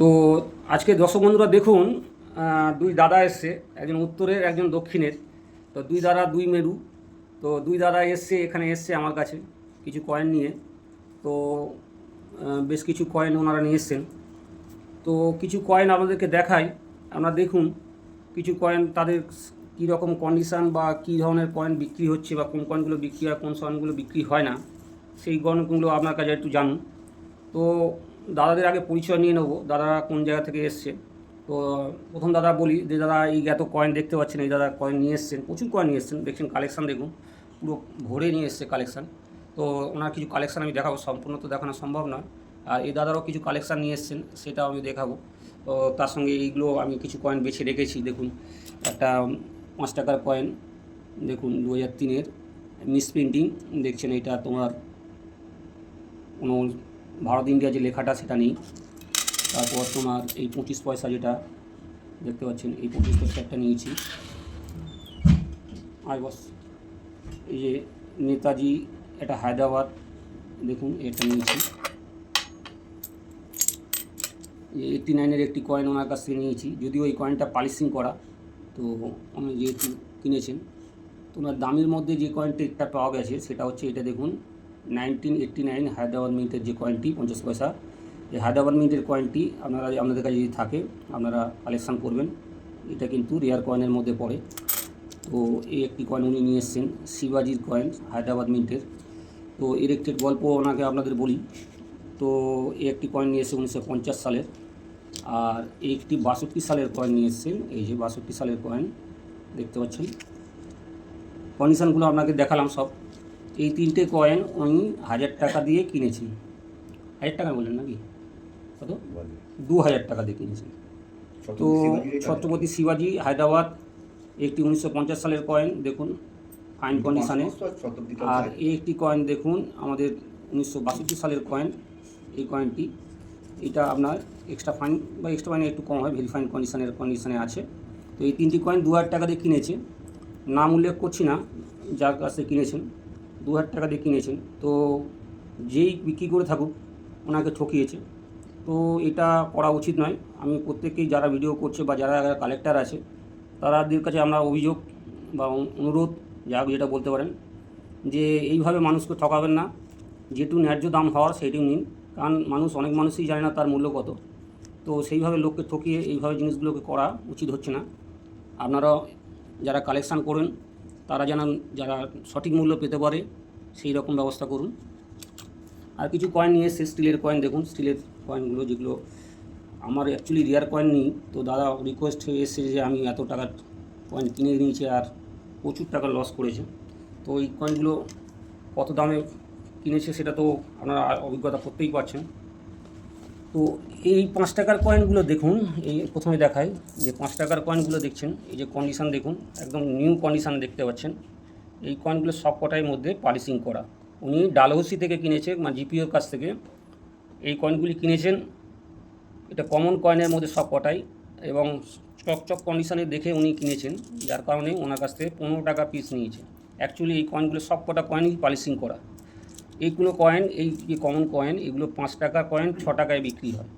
তো আজকে দর্শক বন্ধুরা দেখুন দুই দাদা এসছে, একজন উত্তরের, একজন দক্ষিণের। তো দুই দাদা, দুই মেরু। তো দুই দাদা এসছে, এখানে এসছে আমার কাছে কিছু কয়েন নিয়ে। তো বেশ কিছু কয়েন ওনারা নিয়ে এসছেন। তো কিছু কয়েন আপনাদেরকে দেখাই। আপনারা দেখুন, কিছু কয়েন তাদের কী রকম কন্ডিশান বা কী ধরনের কয়েন বিক্রি হচ্ছে বা কোন কয়েনগুলো বিক্রি হয়, কোন কয়েনগুলো বিক্রি হয় না, সেই কয়েনগুলো আপনার কাছে একটু জানুন। তো দাদাদের আগে পরিচয় নিয়ে নেব, দাদারা কোন জায়গা থেকে এসছে। তো প্রথম দাদা বলি যে, দাদা, এই এত কয়েন দেখতে পাচ্ছেন, এই দাদা কয়েন নিয়ে এসছেন, প্রচুর কয়েন নিয়ে এসছেন, দেখছেন কালেকশান দেখুন, পুরো ভরে নিয়ে এসছে কালেকশান তো ওনার কিছু কালেকশান আমি দেখাবো, সম্পূর্ণ তো দেখানো সম্ভব নয়। আর এই দাদারও কিছু কালেকশান নিয়ে এসছেন, সেটাও আমি দেখাবো। তো তার সঙ্গে এইগুলো আমি কিছু কয়েন বেছে রেখেছি, দেখুন, একটা পাঁচ টাকার কয়েন দেখুন দু হাজার তিনের মিস প্রিন্টিং দেখছেন এটা তোমার কোনো ভারত ইন্ডিয়া যে লেখাটা সেটা নেই। তারপর তোমার এই পঁচিশ পয়সা যেটা, দেখতে পাচ্ছেন, এই পঁচিশ পয়সা একটা নিয়েছি। আয় বস, এই যে নেতাজি, এটা হায়দ্রাবাদ, দেখুন, এটা নিয়েছি। এইটটি নাইনের একটি কয়েন ওনার কাছ থেকে নিয়েছি। যদিও এই কয়েনটা পালিশিং করা, তো উনি যেহেতু কিনেছেন, তো ওনার দামের মধ্যে যে কয়েনটি একটা পাওয়া গেছে, সেটা হচ্ছে এটা দেখুন নাইনটিন এইট্টি নাইন হায়দ্রাবাদ মিন্টের যে কয়েনটি পঞ্চাশ পয়সা, এই হায়দ্রাবাদ মিন্টের কয়েনটি আপনারা, আপনাদের কাছে যদি থাকে, আপনারা কালেকশান করবেন। এটা কিন্তু রেয়ার কয়েনের মধ্যে পড়ে। তো এই একটি কয়েন উনি নিয়ে এসছেন, শিবাজির কয়েন হায়দ্রাবাদ মিন্টের। তো এর একটি গল্প ওনাকে আপনাদের বলি। তো এই একটি কয়েন নিয়ে এসে উনিশশো পঞ্চাশ সালের। আর এই একটি বাষট্টি সালের কয়েন নিয়ে এসছেন। এই যে বাষট্টি সালের কয়েন দেখতে পাচ্ছেন। কন্ডিশনগুলো আপনাকে দেখালাম সব। এই তিনটে কয়েন উনি হাজার টাকা দিয়ে কিনেছেন হাজার টাকা বললেন নাকি? কত? দু হাজার টাকা দিয়ে কিনেছেন তো ছত্রপতি শিবাজি হায়দ্রাবাদ একটি উনিশশো পঞ্চাশ সালের কয়েন দেখুন ফাইন কন্ডিশনে আর এই একটি কয়েন দেখুন আমাদের উনিশশো বাষট্টি সালের কয়েন এই কয়েনটি এটা আপনার এক্সট্রা ফাইন বা এক্সট্রা ফাইন একটু কম হয় ভেরি ফাইন কন্ডিশনের কন্ডিশনে আছে। তো এই তিনটি কয়েন দু হাজার টাকা দিয়ে কিনেছে। নাম উল্লেখ করছি না যার কাছে কিনেছেন। দু হাজার টাকা দিয়ে কিনেছেন। তো যেই বিক্রি করে থাকুক, ওনাকে ঠকিয়েছে। তো এটা করা উচিত নয়। আমি প্রত্যেককেই যারা ভিডিও করছে বা যারা কালেক্টর আছে তারাদের কাছে আমরা অভিযোগ বা অনুরোধ, যা যেটা বলতে পারেন, যে এইভাবে মানুষকে ঠকাবেন না। যেটু ন্যায্য দাম হওয়ার সেইটুকু নিন। কারণ মানুষ, অনেক মানুষই জানে না তার মূল্য কত। তো সেইভাবে লোককে ঠকিয়ে এইভাবে জিনিসগুলোকে করা উচিত হচ্ছে না। আপনারা যারা কালেকশান করেন তারা যেন যারা সঠিক মূল্য পেতে পারে, সেই রকম ব্যবস্থা করুন। আর কিছু কয়েন নিয়ে এসছে স্টিলের কয়েন দেখুন স্টিলের কয়েনগুলো যেগুলো আমার অ্যাকচুয়ালি রেয়ার কয়েন নেই। তো দাদা রিকোয়েস্ট হয়ে এসেছে যে আমি এত টাকার কয়েন কিনে নিয়েছি আর প্রচুর টাকা লস করেছে। তো এই কয়েনগুলো কত দামে কিনেছে সেটা তো আপনারা অভিজ্ঞতা করতেই পারছেন। তো এই পাঁচ টাকার কয়েনগুলো দেখুন, এই প্রথমে দেখাই, যে পাঁচ টাকার কয়েনগুলো দেখছেন, এই যে কন্ডিশান দেখুন, একদম নিউ কন্ডিশান দেখতে পাচ্ছেন। এই কয়েনগুলো সব কটার মধ্যে পালিশিং করা। উনি ডালহসি থেকে কিনেছে মানে জিপিওর কাছ থেকে। এই কয়েনগুলি কিনেছেন, এটা কমন কয়েনের মধ্যে সব কটাই, এবং চকচক কন্ডিশানে দেখে উনি কিনেছেন, যার কারণে ওনার কাছ থেকে পনেরো টাকা পিস নিয়েছে। অ্যাকচুয়ালি এই কয়েনগুলো সব কটা কয়েনই পালিশিং করা। এইগুলো কয়েন এই যে কমন কয়েন এগুলো পাঁচ টাকা কয়েন ছ টাকায় বিক্রি হয়।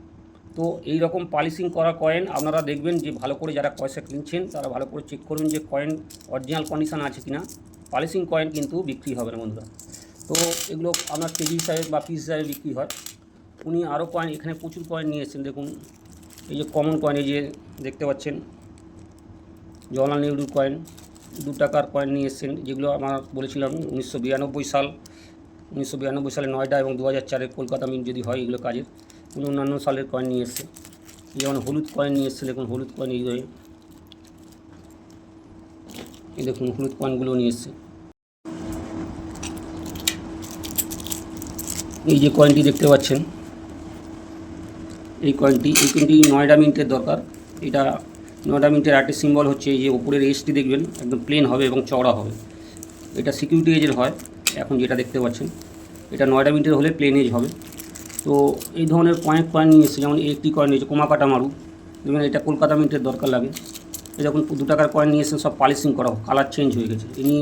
তো এই রকম পালিশিং করা কয়েন আপনারা দেখবেন যে ভালো করে যারা পয়সা কিনছেন, তারা ভালো করে চেক করবেন যে কয়েন অরিজিনাল কন্ডিশন আছে কিনা। পালিশিং কয়েন কিন্তু বিক্রি হবে না বন্ধুরা। তো এগুলো আপনার কেজি হিসাবে বা পিস হিসাবে বিক্রি হয়। উনি আরও কয়েন এখানে প্রচুর কয়েন নিয়ে এসেছেন দেখুন। এই যে কমন কয়েন এই যে দেখতে পাচ্ছেন। জওয়াহরলাল নেহরুর কয়েন দু টাকার কয়েন নিয়ে এসেছেন, যেগুলো আমার বলেছিলাম উনিশশো বিরানব্বই সাল। উনিশশো বিরানব্বই সালে নয়ডা এবং দু হাজার চারের কলকাতা মিন্ট যদি হয় এগুলো কাজের উনি অন্যান্য সালের কয়েন নিয়ে এসছে। যেমন হলুদ কয়েন নিয়ে এসছে, দেখুন হলুদ কয়েন এই এই দেখুন হলুদ কয়েনগুলো নিয়ে এসছে। এই যে কয়েনটি দেখতে পাচ্ছেন, এই কয়েনটি এই কয়েনটি নয়ডা মিন্টের দরকার। এটা নয়ডা মিন্টের আরেকটি সিম্বল হচ্ছে এই যে উপরের এজটি দেখবেন, একদম প্লেন হবে এবং চওড়া হবে। এটা সিকিউরিটি এজের হয়। এখন যেটা দেখতে পাচ্ছেন, এটা নয়টা মিনিটের হলে প্লেন এজ হবে। তো এই ধরনের কয়েক কয়েন নিয়ে এসেছে, যেমন একটি কয়েন নিয়েছে, কোমাকাটা মারু দেখবেন এটা কলকাতা মিন্টের দরকার লাগে। যখন দু টাকার কয়েন নিয়ে এসেছেন, সব পালিশিং করা কালার চেঞ্জ হয়ে গেছে। ইনি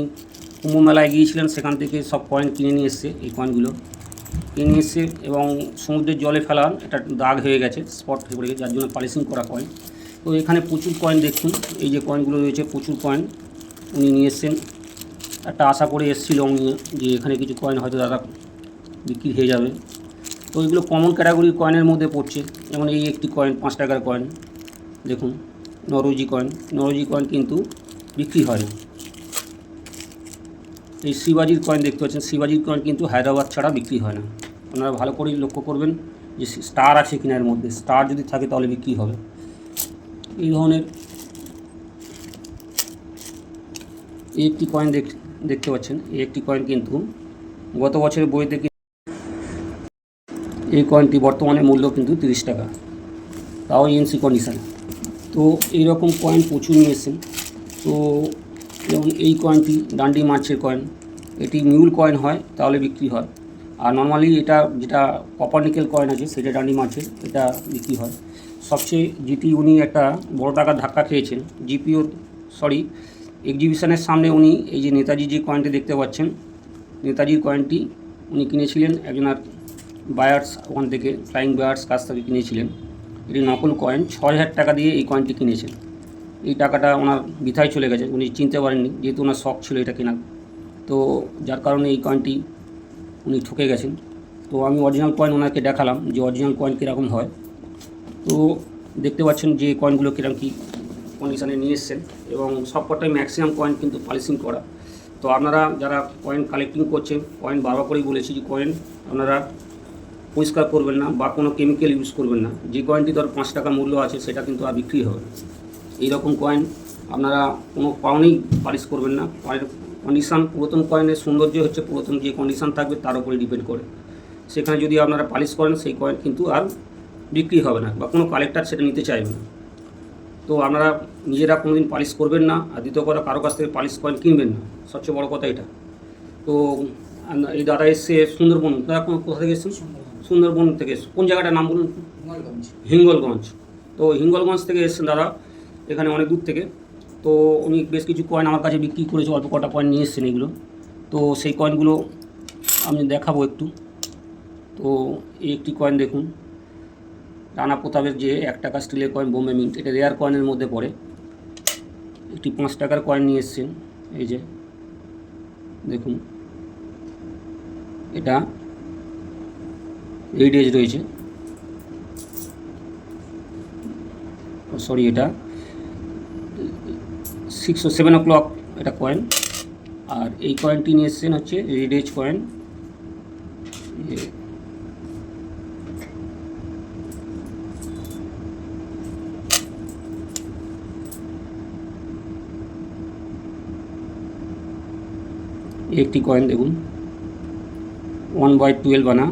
কুম্ভ মেলায় গিয়েছিলেন, সেখান থেকে সব কয়েন কিনে নিয়ে এসছে, এই কয়েনগুলো কিনে নিয়ে এসছে এবং সমুদ্রের জলে ফেলা একটা দাগ হয়ে গেছে স্পট হয়ে গেছে, যার জন্য পালিশিং করা কয়েন তো এখানে প্রচুর কয়েন দেখুন, এই যে কয়েনগুলো রয়েছে, প্রচুর কয়েন উনি নিয়ে এসছেন। একটা আশা করে এসেছিল যে এখানে কিছু কয়েন হয়তো দাদা বিক্রি হয়ে যাবে। তো এগুলো কমন ক্যাটাগরি কয়েনের মধ্যে পড়ছে। যেমন এই একটি কয়েন পাঁচ টাকার কয়েন দেখুন, নরোজি কয়েন নরোজি কয়েন কিন্তু বিক্রি হয় না এই শিবাজির কয়েন দেখতে পাচ্ছেন। শিবাজির কয়েন কিন্তু হায়দ্রাবাদ ছাড়া বিক্রি হয় না। আপনারা ভালো করেই লক্ষ্য করবেন যে স্টার আছে কিনা এর মধ্যে। স্টার যদি থাকে তাহলে বিক্রি হবে। এই ধরনের একটি কয়েন দেখ দেখতে পাচ্ছেন, এই একটি কয়েন কিন্তু গত বছরের বইতে এই কয়েনটি বর্তমানে মূল্য কিন্তু তিরিশ টাকা। তাও এনসি কন্ডিশন তো এই রকম কয়েন প্রচুর নিয়ে এসেছেন তো যেমন এই কয়েনটি ডান্ডি মার্চের কয়েন এটি মিউল কয়েন হয়, তাহলে বিক্রি হয়। আর নর্মালি এটা যেটা কপার নিকেল কয়েন আছে, সেটা ডান্ডি মার্চের এটা বিক্রি হয়। সবচেয়ে যেটি উনি একটা বড় টাকার ধাক্কা খেয়েছেন, জিপিও সরি এক্সিবিশনের সামনে উনি এই যে নেতাজি যে কয়েনটি দেখতে পাচ্ছেন, নেতাজির কয়েনটি উনি কিনেছিলেন একজনের বায়ার্স ওখান থেকে ফ্লাইং বায়ার্স কাছ থেকে কিনেছিলেন। এটি নকল কয়েন ছ হাজার টাকা দিয়ে এই কয়েনটি কিনেছেন। এই টাকাটা ওনার বৃথায় চলে গেছে, উনি চিনতে পারেননি, যেহেতু ওনার শখ ছিল এটা কেনার। তো যার কারণে এই কয়েনটি উনি ঠকে গেছেন। তো আমি অরিজিনাল কয়েন ওনাকে দেখালাম যে অরিজিনাল কয়েন কীরকম হয়। তো দেখতে পাচ্ছেন যে কয়েনগুলো কীরকম কী কন্ডিশনে নিয়ে এসছেন এবং সবকটাই ম্যাক্সিমাম কয়েন কিন্তু পলিশিং করা। তো আপনারা যারা কয়েন কালেক্টিং করছেন কয়েন বারবার করেই বলেছি যে কয়েন আপনারা পরিষ্কার করবেন না বা কোনো কেমিক্যাল ইউজ করবেন না। যে কয়েনটি ধর পাঁচ টাকা মূল্য আছে, সেটা কিন্তু আর বিক্রি হবে এইরকম কয়েন আপনারা কোনো কারণেই পালিশ করবেন না। কয়েন কন্ডিশান পুরাতন কয়েনের সৌন্দর্য হচ্ছে পুরাতন, যে কন্ডিশান থাকবে তার উপরে ডিপেন্ড করে। সেখানে যদি আপনারা পালিশ করেন, সেই কয়েন কিন্তু আর বিক্রি হবে না বা কোনো কালেক্টার সেটা নিতে চাইবে না। তো আপনারা নিজেরা কোনো দিন পালিশ করবেন না আর দ্বিতীয় কথা কারও কাছ থেকে পালিশ কয়েন কিনবেন না। সবচেয়ে বড় কথা এটা। তো এই দাদা এসছে সুন্দরবন। দাদা কোন- কোথা থেকে এসছেন? সুন্দরবন। থেকে এসছে। কোন জায়গাটার নাম বলুন? হিঙ্গলগঞ্জ। তো হিঙ্গলগঞ্জ থেকে এসছেন দাদা এখানে অনেক দূর থেকে। তো উনি বেশ কিছু কয়েন আমার কাছে বিক্রি করেছে অল্প কটা কয়েন নিয়ে এসছেন এগুলো। তো সেই কয়েনগুলো আমি দেখাবো একটু। তো এই একটি কয়েন দেখুন। রানা প্রতাপের যে এক টাকা স্টিলের কয়েন বোম্বে মিন্ট এটা রেয়ার কয়েনের মধ্যে পড়ে। একটি পাঁচ টাকার কয়েন নিয়ে এসছেন, এই যে, দেখুন। এটা এইট এজ রয়েছে। সরি এটা সিক্স ও সেভেন ও ক্লক এটা কয়েন আর এই কয়েনটি নিয়ে এসছেন হচ্ছে রেড এজ কয়েন একটি কয়েন দেখুন। One by twelve anna.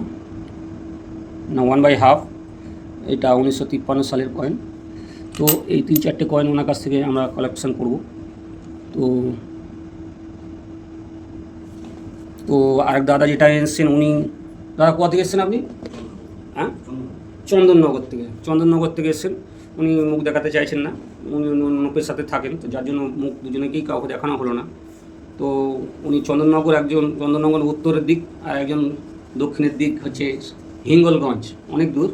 না, ওয়ান বাই হাফ। এটা উনিশশো তিপ্পান্ন সালের কয়েন। তো এই তিন চারটে কয়েন ওনার কাছ থেকে আমরা কালেকশন করব। তো তো আরেক দাদা যেটা এসেছেন উনি, দাদা কোথা থেকে এসেছেন আপনি? হ্যাঁ? চন্দননগর থেকে। চন্দননগর থেকে এসেছেন। উনি মুখ দেখাতে চাইছেন না। উনি অন্য সাথে থাকেন, তো যার জন্য মুখ দুজনেকেই কাউকে দেখানো হলো না। তো উনি চন্দননগর একজন, চন্দননগর উত্তরের দিক আর একজন দক্ষিণের দিক হচ্ছে হিঙ্গলগঞ্জ, অনেক দূর।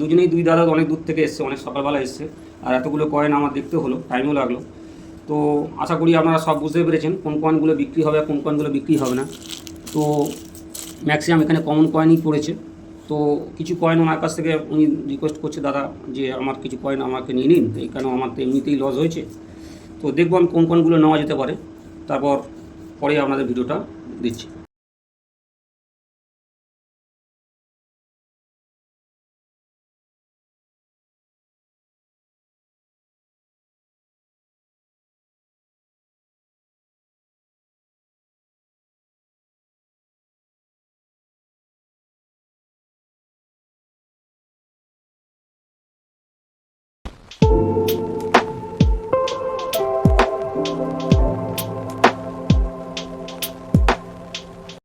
দুজনেই দুই দাদা অনেক দূর থেকে এসছে, অনেক সকালবেলা এসছে। আর এতগুলো কয়েন আমার দেখতে হলো, টাইমও লাগল। তো আশা করি আপনারা সব বুঝতে পেরেছেন কোন কয়েনগুলো বিক্রি হবে কোন কয়েনগুলো বিক্রি হবে না। তো ম্যাক্সিমাম এখানে কমন কয়েনই পড়েছে। তো কিছু কয়েন ওনার কাছ থেকে উনি রিকোয়েস্ট করছে, দাদা, যে আমার কিছু কয়েন আমাকে নিয়ে নিন। এই কেন আমার তো এমনিতেই লস হয়েছে। তো দেখব আমি কোন কোনগুলো নেওয়া যেতে পারে। তারপর পরে আপনাদের ভিডিওটা দিচ্ছি